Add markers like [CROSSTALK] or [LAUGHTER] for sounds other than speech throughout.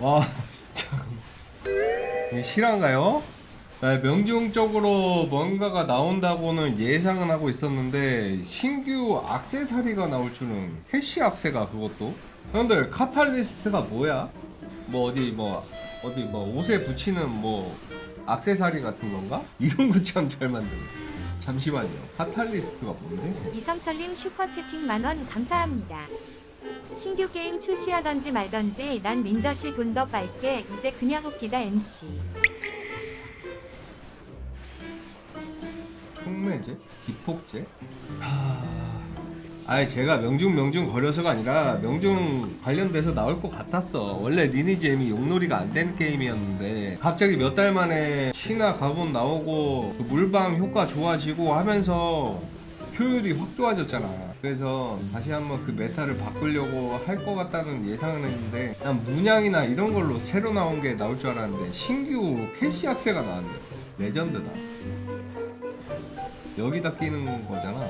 와, [LAUGHS] 참. 이게 실화인가요? 네, 명중적으로 뭔가가 나온다고는 예상은 하고 있었는데 신규 악세사리가 나올 줄은 캐시 악세가 그것도 형들 카탈리스트가 뭐야? 뭐 어디 뭐 어디 뭐 옷에 붙이는 뭐 악세사리 같은 건가? [LAUGHS] 이런 거 참 잘 만드네 잠시만요 카탈리스트가 뭔데? 이성철님 슈퍼채팅 만원 감사합니다. 신규 게임 출시하던지 말던지 난 민저씨 돈 더 빨게 이제 그냥 웃기다 NC. 총매제? 기폭제? 하... 아니 제가 명중 명중 거려서가 아니라 명중 관련돼서 나올 것 같았어. 원래 리니지 M이 용놀이가 안 되는 게임이었는데 갑자기 몇 달 만에 신화 가본 나오고 그 물방 효과 좋아지고 하면서 효율이 확 좋아졌잖아. 그래서 다시 한번 그 메타를 바꾸려고 할 것 같다는 예상은 했는데 난 문양이나 이런 걸로 새로 나온 게 나올 줄 알았는데 신규 캐시 악세가 나왔네. 레전드다. 여기다 끼는 거잖아.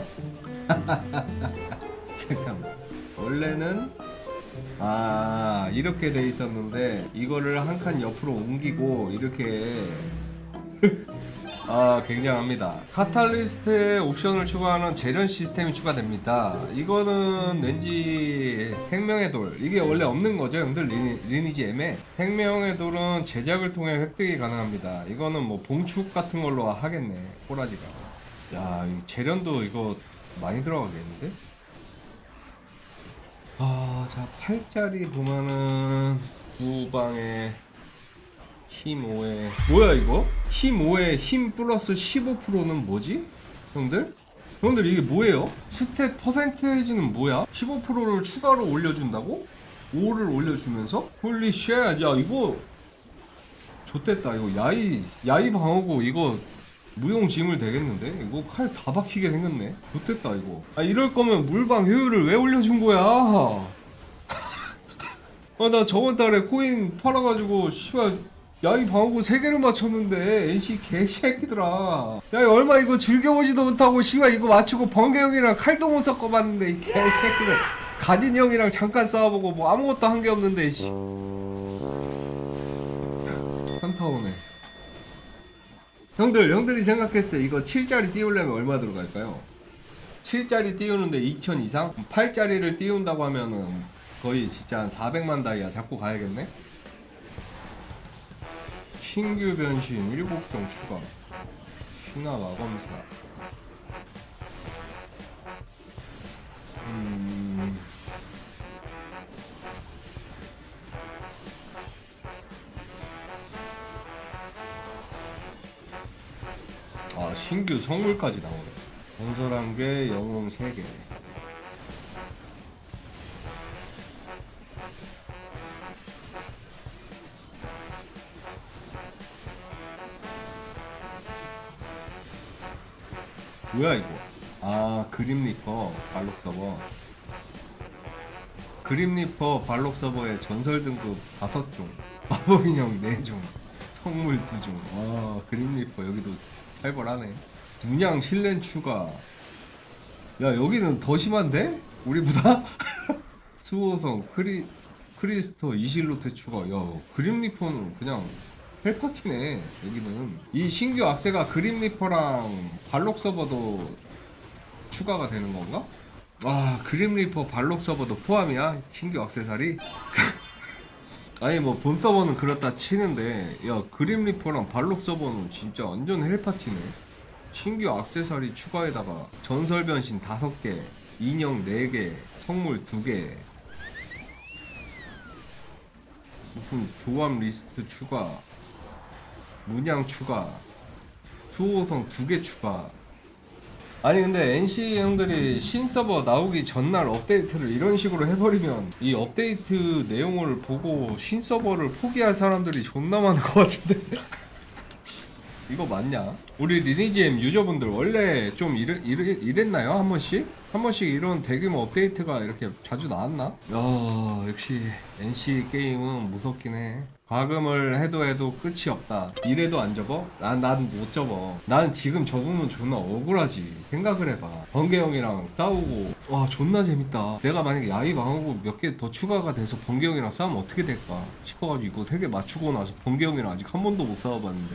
[LAUGHS] 잠깐만. 원래는 아 이렇게 돼 있었는데 이거를 한 칸 옆으로 옮기고 이렇게 [LAUGHS] 아 굉장합니다. 카탈리스트에 옵션을 추가하는 재련 시스템이 추가됩니다. 이거는 왠지 생명의 돌 이게 원래 없는 거죠, 형들 리니, 리니지 M에 생명의 돌은 제작을 통해 획득이 가능합니다. 이거는 뭐 봉축 같은 걸로 하겠네, 꼬라지가. 야, 이 재련도 이거 많이 들어가겠는데? 아, 자, 8짜리 보면은 구방에 힘 5에 뭐야 이거? 힘 5에 힘 플러스 15%는 뭐지? 형들? 형들 이게 뭐예요? 스탯 퍼센테이지는 뭐야? 15%를 추가로 올려준다고? 5를 올려주면서? 홀리 쉣, 야 이거 좋됐다 이거 야이 야이 방어구 이거 무용지물 되겠는데? 이거 칼 다 박히게 생겼네. 좋됐다 이거. 아 이럴 거면 물방 효율을 왜 올려준 거야? [LAUGHS] 아 나 저번 달에 코인 팔아가지고 씨발 야이 방어구 3개를 맞췄는데 NC 개새끼들아 야 이거 얼마 이거 즐겨보지도 못하고 씨발 이거 맞추고 번개 형이랑 칼도 못 섞어봤는데 이 개새끼들 가딘 형이랑 잠깐 싸워보고 뭐 아무것도 한 게 없는데 씨 형들 형들이 생각했어요 이거 7짜리 띄우려면 얼마 들어갈까요? 7짜리 띄우는데 2천 이상? 8짜리를 띄운다고 하면은 거의 진짜 한 400만 다이아 잡고 가야겠네? 신규 변신 7종 추가 신화 마검사 음... 아 신규 성물까지 나오네. 건설 1개 영웅 3개. 뭐야 이거? 아 그림리퍼 발록 서버. 그림리퍼 발록 서버의 전설 등급 5종. 마법 [LAUGHS] 인형 4종. 성물 2종. 와 그림리퍼 여기도 살벌하네 문양 실렌 추가 야 여기는 더 심한데? 우리보다? [LAUGHS] 수호성 크리 크리스터 이실로테 추가 야 그림리퍼는 그냥 헬파티네 여기는 이 신규 악세가 그림리퍼랑 발록 서버도 추가가 되는 건가? 와 그림리퍼 발록 서버도 포함이야 신규 악세사리? [LAUGHS] 아니 뭐본 서버는 그렇다 치는데 야 그림 리퍼랑 발록 서버는 진짜 완전 헬파티네. 신규 악세사리 추가에다가 전설 변신 5개 인형 4개 성물 2개. 무슨 조합 리스트 추가 문양 추가 수호성 2개 추가 아니 근데 NC 형들이 신서버 나오기 전날 업데이트를 이런 식으로 해버리면 이 업데이트 내용을 보고 신서버를 포기할 사람들이 존나 많을 것 같은데 [LAUGHS] 이거 맞냐? 우리 리니지엠 유저분들 원래 좀 이랬, 이랬, 이랬나요? 한 번씩? 한 번씩 이런 대규모 업데이트가 이렇게 자주 나왔나? 야 역시 NC 게임은 무섭긴 해. 과금을 해도 해도 끝이 없다. 이래도 안 접어? 난난못 접어. 난 지금 접으면 존나 억울하지. 생각을 해봐. 번개 형이랑 싸우고 와 존나 재밌다. 내가 만약에 야이 망하고 몇 개 더 추가가 돼서 번개 형이랑 싸우면 어떻게 될까 싶어가지고 이거 세개 맞추고 나서 번개 형이랑 아직 한 번도 못 싸워봤는데.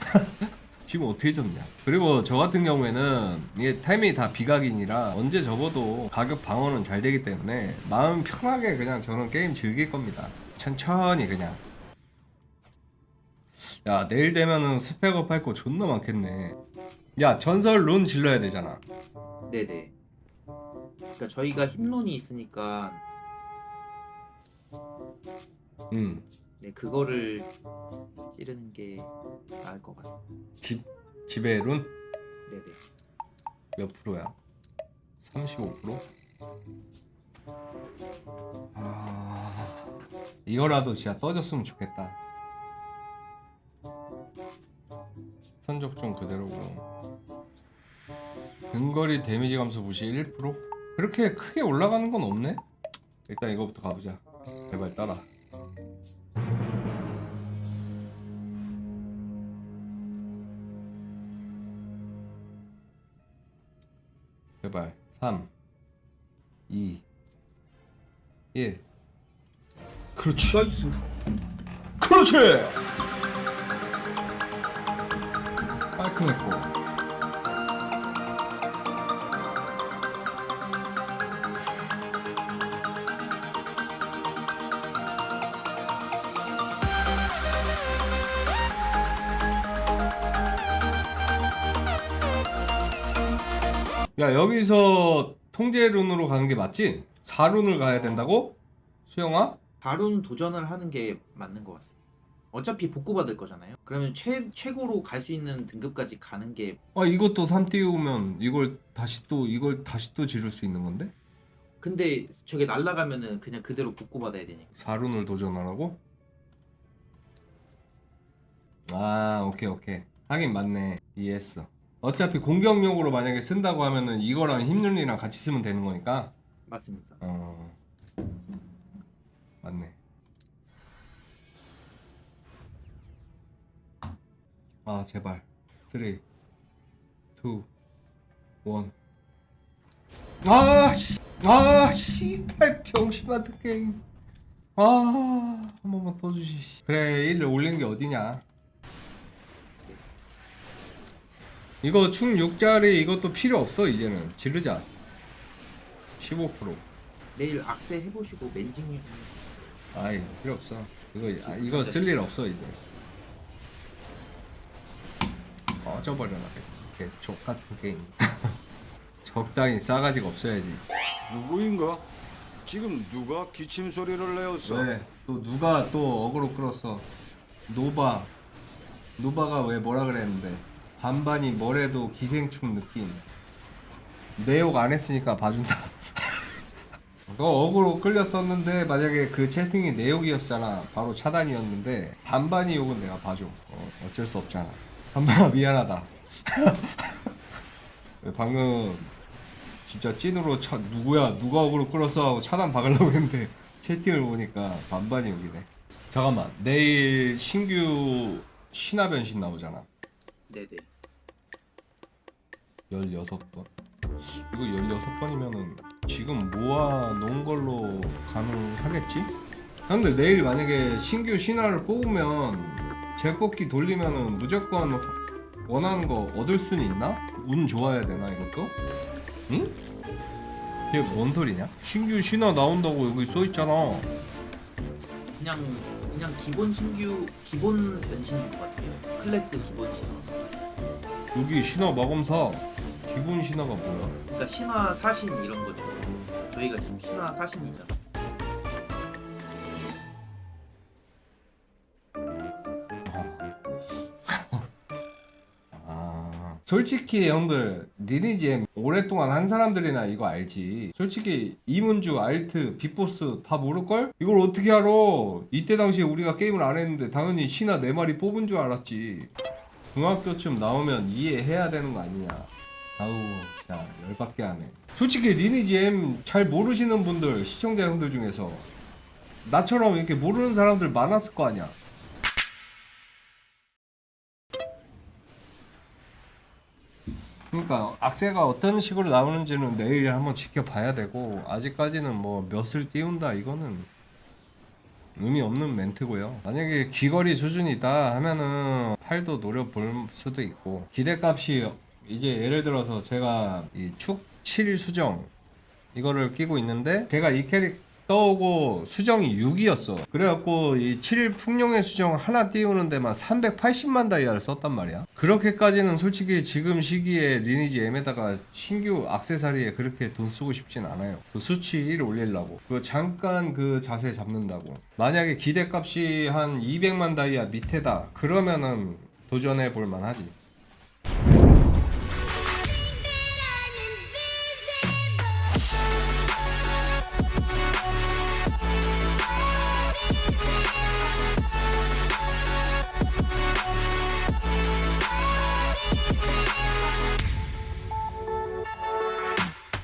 [LAUGHS] 지금 어떻게 접냐? 그리고 저 같은 경우에는 이게 타이밍이 다 비각인이라 언제 접어도 가격 방어는 잘 되기 때문에 마음 편하게 그냥 저는 게임 즐길 겁니다. 천천히 그냥. 야 내일 되면은 스펙업 할 거 존나 많겠네. 야 전설 룬 질러야 되잖아. 네네. 그러니까 저희가 힘론이 있으니까 음. 네 그거를 찌르는 게 나을 것 같습니다. 집 집에 룬 몇 네네. 프로야? 35%? 아 이거라도 진짜 떠졌으면 좋겠다. 선적 좀 그대로고 근거리 데미지 감소 무시 1%? 그렇게 크게 올라가는 건 없네? 일단 이거부터 가보자 제발 따라 제발 3 2 1 그렇지. 나이스. 그렇지! 깔끔했고 야 여기서 통제룬으로 가는 게 맞지? 4룬을 가야 된다고? 수영아? 다룬 도전을 하는 게 맞는 것 같습니다. 어차피 복구 받을 거잖아요. 그러면 최 최고로 갈 수 있는 등급까지 가는 게 아 이것도 3 띄우면 이걸 다시 또 이걸 다시 또 지를 수 있는 건데? 근데 저게 날라가면은 그냥 그대로 복구 받아야 되니까. 4룬을 도전하라고? 아 오케이 오케이 하긴 맞네 이해했어 어차피 공격용으로 만약에 쓴다고 하면은 이거랑 힘눈이랑 같이 쓰면 되는 거니까. 맞습니다. 어. 맞네. 아 제발. 3 2 1 아 씨. 아 씨발 병신 같은 게임. 아 한 번만 더 주시. 그래 1을 올린 게 어디냐 이거 충 6짜리 이것도 필요 없어 이제는. 지르자. 15% 내일 악세 해보시고 맨징 아이 필요 없어. 이거 아, 이거 쓸 일 없어 이제. 꺼져버려라 이렇게 족 같은 게임. [LAUGHS] 적당히 싸가지가 없어야지. 누구인가? 지금 누가 기침 소리를 내었어? 왜? 또 누가 또 어그로 끌었어? 노바. 노바가 왜 뭐라 그랬는데 반반이 뭐래도 기생충 느낌. 내 욕 안 했으니까 봐준다. [LAUGHS] 너 어그로 끌렸었는데 만약에 그 채팅이 내 욕이었잖아. 바로 차단이었는데 반반이 욕은 내가 봐줘. 어, 어쩔 수 없잖아. 반반아 [LAUGHS] 미안하다. [LAUGHS] 방금 진짜 찐으로 차, 누구야 누가 어그로 끌었어 하고 차단 박으려고 했는데 채팅을 보니까 반반이 욕이네. 잠깐만 내일 신규 신화 변신 나오잖아. 네네. 16번 이거 16번이면은 지금 모아 놓은 걸로 가능하겠지? 근데 내일 만약에 신규 신화를 뽑으면 제꺾기 돌리면은 무조건 원하는 거 얻을 수는 있나? 운 좋아야 되나 이것도? 응? 이게 뭔 소리냐? 신규 신화 나온다고 여기 써 있잖아 그냥 그냥 기본 신규 기본 변신인 것 같아요. 클래스 기본 신화. 여기 신화 마검사 기본 신화가 뭐야? 그러니까 신화 사신 이런 거죠. 저희가 지금 신화 사신이잖아. [LAUGHS] 아 솔직히 형들 리니지 오랫동안 한 사람들이나 이거 알지 솔직히 이문주 알트 빅보스 다 모를걸? 이걸 어떻게 알아 이때 당시에 우리가 게임을 안 했는데 당연히 신화 4마리 뽑은 줄 알았지 중학교쯤 나오면 이해해야 되는 거 아니냐 아우 야 열받게 하네 솔직히 리니지 M 잘 모르시는 분들 시청자 형들 중에서 나처럼 이렇게 모르는 사람들 많았을 거 아니야 그러니까 악세가 어떤 식으로 나오는지는 내일 한번 지켜봐야 되고 아직까지는 뭐 몇을 띄운다 이거는 의미 없는 멘트고요. 만약에 귀걸이 수준이다 하면은 팔도 노려볼 수도 있고 기대값이 이제 예를 들어서 제가 이 축7 수정 이거를 끼고 있는데 제가 이 캐릭 떠오고 수정이 6이었어. 그래갖고 이 7일 풍룡의 수정 하나 띄우는 데만 380만 다이아를 썼단 말이야. 그렇게까지는 솔직히 지금 시기에 리니지 M에다가 신규 악세사리에 그렇게 돈 쓰고 싶진 않아요. 그 수치 1 올리려고. 그 잠깐 그 자세 잡는다고. 만약에 기대값이 한 200만 다이아 밑에다. 그러면은 도전해 볼 만 하지.